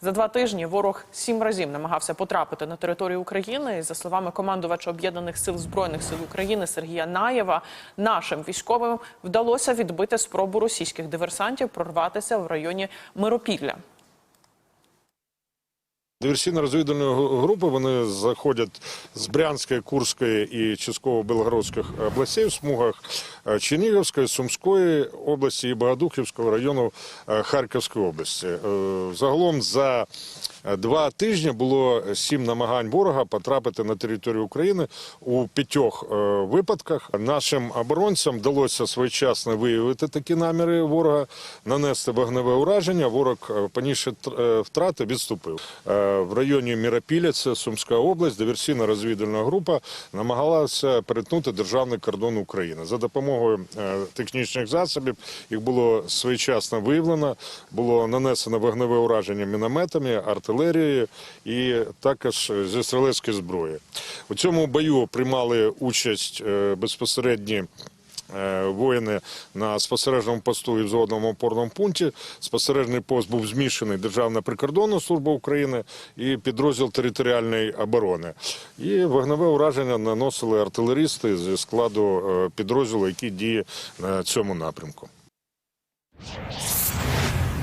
За два тижні ворог сім разів намагався потрапити на територію України. За словами командувача об'єднаних сил збройних сил України Сергія Наєва, нашим військовим вдалося відбити спробу російських диверсантів прорватися в районі Миропілля. Диверсійно-розвідувальної групи вони заходять з Брянської, Курської і частково-Белгородських областей в смугах е, Чернігівської, Сумської області і Богодухівського району е, Харківської області. Е, Загалом за два тижні було сім намагань ворога потрапити на територію України у п'ятьох е, випадках. Нашим оборонцям вдалося своєчасно виявити такі наміри ворога, нанести вогневе ураження. Ворог е, понісши е, втрати, відступив. В районі Міропіля, це Сумська область, диверсійна розвідувальна група намагалася перетнути державний кордон України за допомогою технічних засобів. Їх було своєчасно виявлено, було нанесено вогневе ураження мінометами, артилерією і також зі стрілецької зброї. У цьому бою приймали участь е, безпосередні. е, Воїни на спостережному посту і взводному опорному пункті. Спостережний пост був змішаний Державна прикордонна служба України і підрозділ територіальної оборони. І вогневе ураження наносили артилерісти зі складу е, підрозділу, який діє на цьому напрямку.